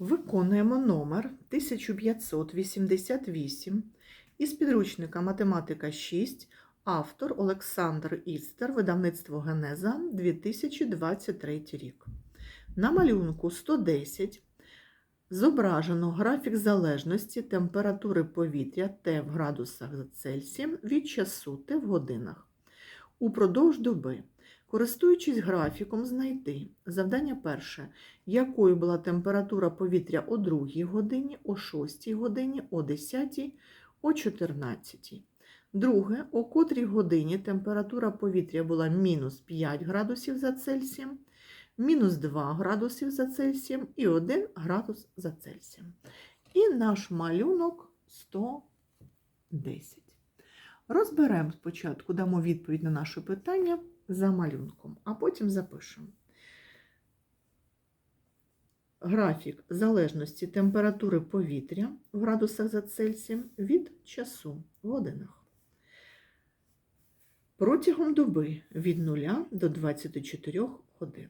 Виконуємо номер 1588 із підручника Математика 6, автор Олександр Істер, видавництво Генеза 2023 рік. На малюнку 110 зображено графік залежності температури повітря Т в градусах за Цельсієм від часу Т в годинах. Упродовж доби. Користуючись графіком, знайти завдання перше, якою була температура повітря о 2 годині, о 6 годині, о 10, о 14. Друге, о котрій годині температура повітря була мінус 5 градусів за Цельсієм, мінус 2 градусів за Цельсієм і 1 градус за Цельсієм. І наш малюнок 110. Розберемо спочатку, дамо відповідь на наше питання за малюнком, а потім запишемо. Графік залежності температури повітря в градусах за Цельсієм від часу в годинах. Протягом доби від 0 до 24 годин.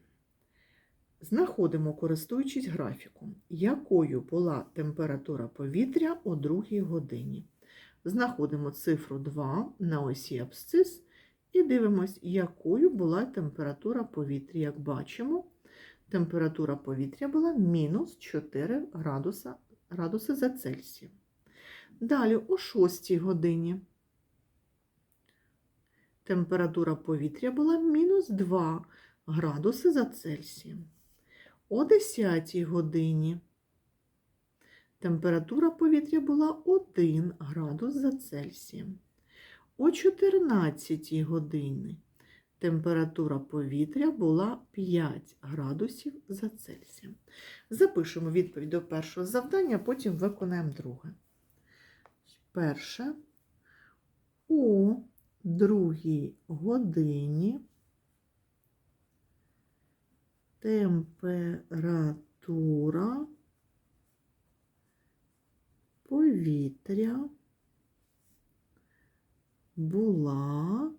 Знаходимо, користуючись графіком, якою була температура повітря о 2 годині. Знаходимо цифру 2 на осі абсцис і дивимось, якою була температура повітря. Як бачимо, температура повітря була мінус 4 градуса, градуси за Цельсієм. Далі о 6 годині температура повітря була мінус 2 градуси за Цельсієм. О 10 годині температура повітря була 1 градус за Цельсієм. О 14 годині температура повітря була 5 градусів за Цельсієм. Запишемо відповідь до першого завдання, потім виконаємо друге. Перше. О другій годині температура повітря була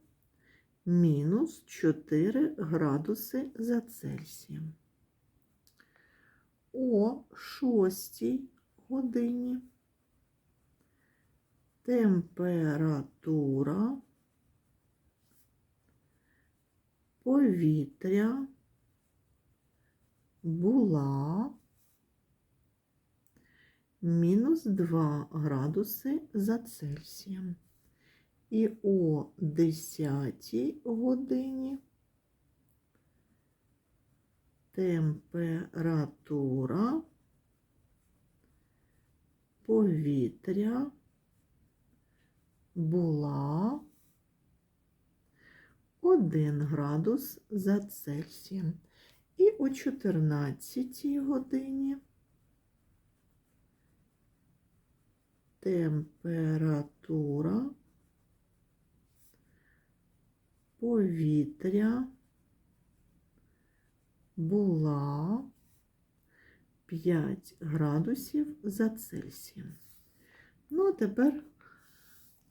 мінус 4 градуси за Цельсієм. О 6 годині температура повітря була мінус 2 градуси за Цельсієм. І о 10 годині температура повітря була 1 градус за Цельсієм. І о 14 годині температура повітря була 5 градусів за Цельсієм. Ну, а тепер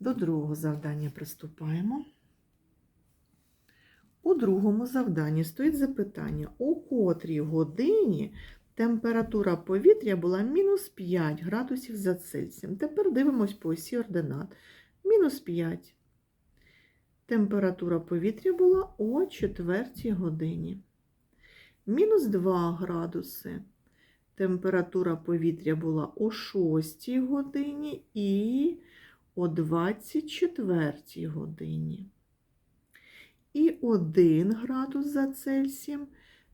до другого завдання приступаємо. У другому завданні стоїть запитання, у котрій годині температура повітря була мінус 5 градусів за Цельсієм. Тепер дивимось по осі ординат. Мінус 5. Температура повітря була о 4 годині. Мінус 2 градуси. Температура повітря була о 6 годині і о 24 годині. І 1 градус за Цельсієм.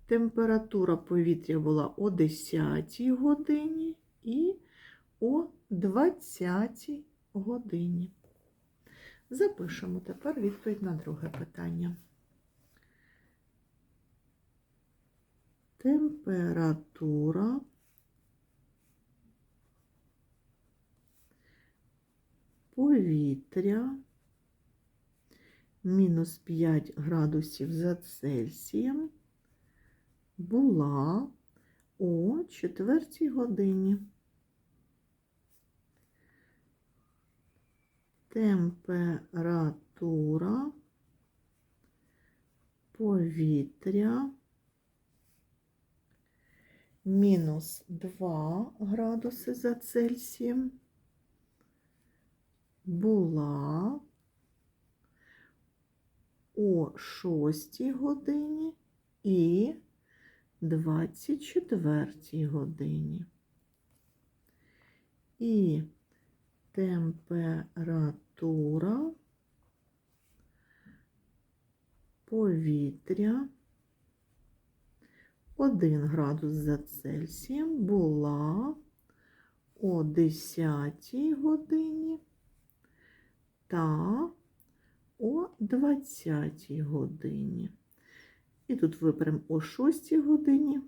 Температура повітря була о 10 годині і о 20 годині. Запишемо тепер відповідь на друге питання. Температура повітря мінус 5 градусів за Цельсієм була о 4 годині. Температура повітря мінус 2 градуси за Цельсієм була о 6 годині і 24 годині. І температура повітря 1 градус за Цельсієм була о 10 годині та о 20 годині. І тут виберемо о 6 годині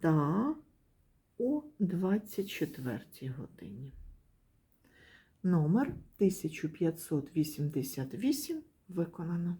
та 24 годині. Номер 1588 виконано.